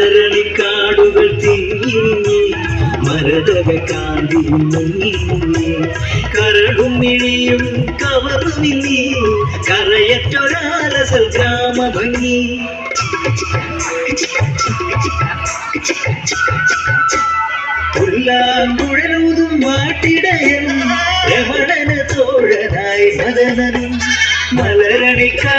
கரளி காடுகள் தீங்கினியே மரதக காந்தி மங்கினியே கரடும் இழியும் கவரும் இல்லே கரையற்றொராரசல் கிராம பங்கி. புல்லாங்குழலூதும் மாட்டிடையன் ரமணன தோழனாய் மலரணிக்கா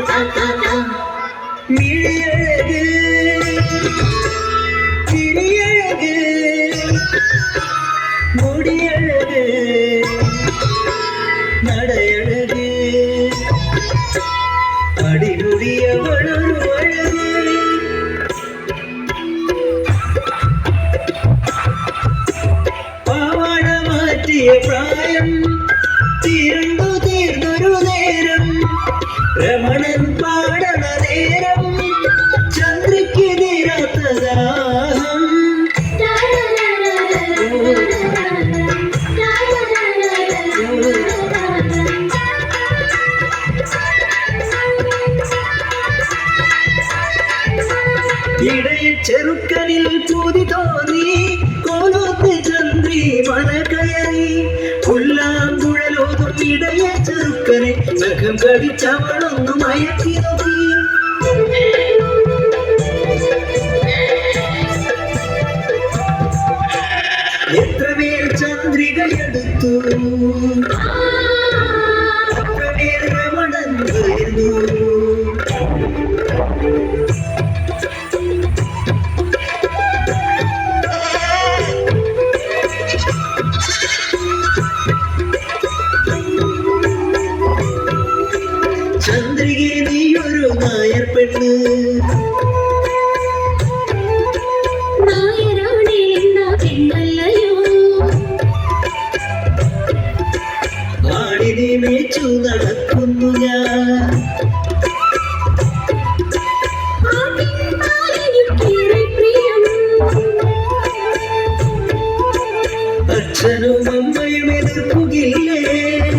താ. താ. താ മിഴിയഴക്. ചിരിയഴക് മുടിയഴക്. മാറ്റിയ പ്രായം തീർന്നു തീർന്നൊരു നേരം രമണൻ പാടണ നേരം ചെറുക്കനിൽ പൂതി തോന്നി കോലോത്ത് ചന്ദ്രി മല കയറി പുല്ലാങ്കുഴലോതും ഇടയ ചെറുക്കനെ നഖം കടിച്ചവളൊന്നു മയക്കി നോക്കി എത്ര പേർ ചന്ദ്രികയെടുത്തു പേർ രമണൻ വരുന്നു നായർ പെണ്ണ് ആടിനെ മേച്ചു നടക്കുന്നു ഞാൻ അച്ഛനും അമ്മയും എതിർക്കുകയില്ലേ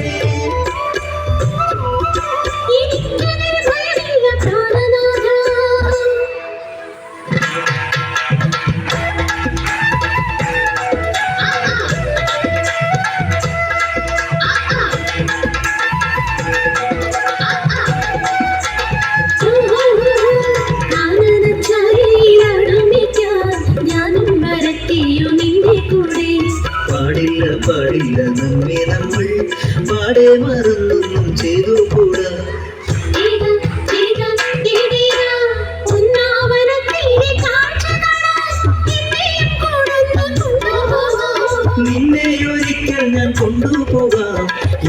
പാടില്ല നമ്മെ നമ്മൾ പാടെ മറന്നൊന്നും ചെയ്തു കൂടാ നിന്നെ ഒരിക്കൽ ഞാൻ കൊണ്ടുപോകാം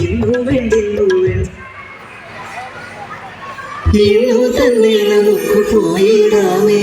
ഇന്നു വേണ്ടിന്നു വേണ്ട ഇന്നു തന്നെ നമുക്ക് പോയിടാമേ.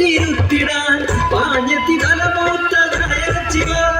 തിരുത്തിടാൻ പാഞ്ഞത്തി തലമൂത്ത നയച്ചിവർ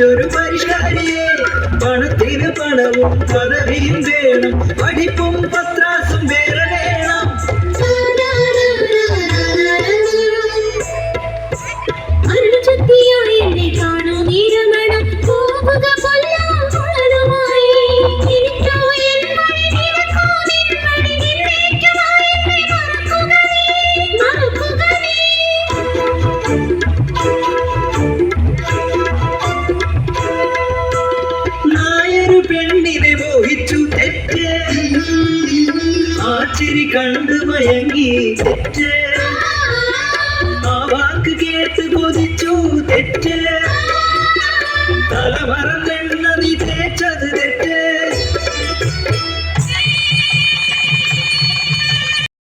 പട്ടണം പഠിച്ചൊരു പരിഷ്കാരിയെ പണത്തിന് പണവും പദവിയും വേണം പഠിപ്പും പത്രാസും Thank you.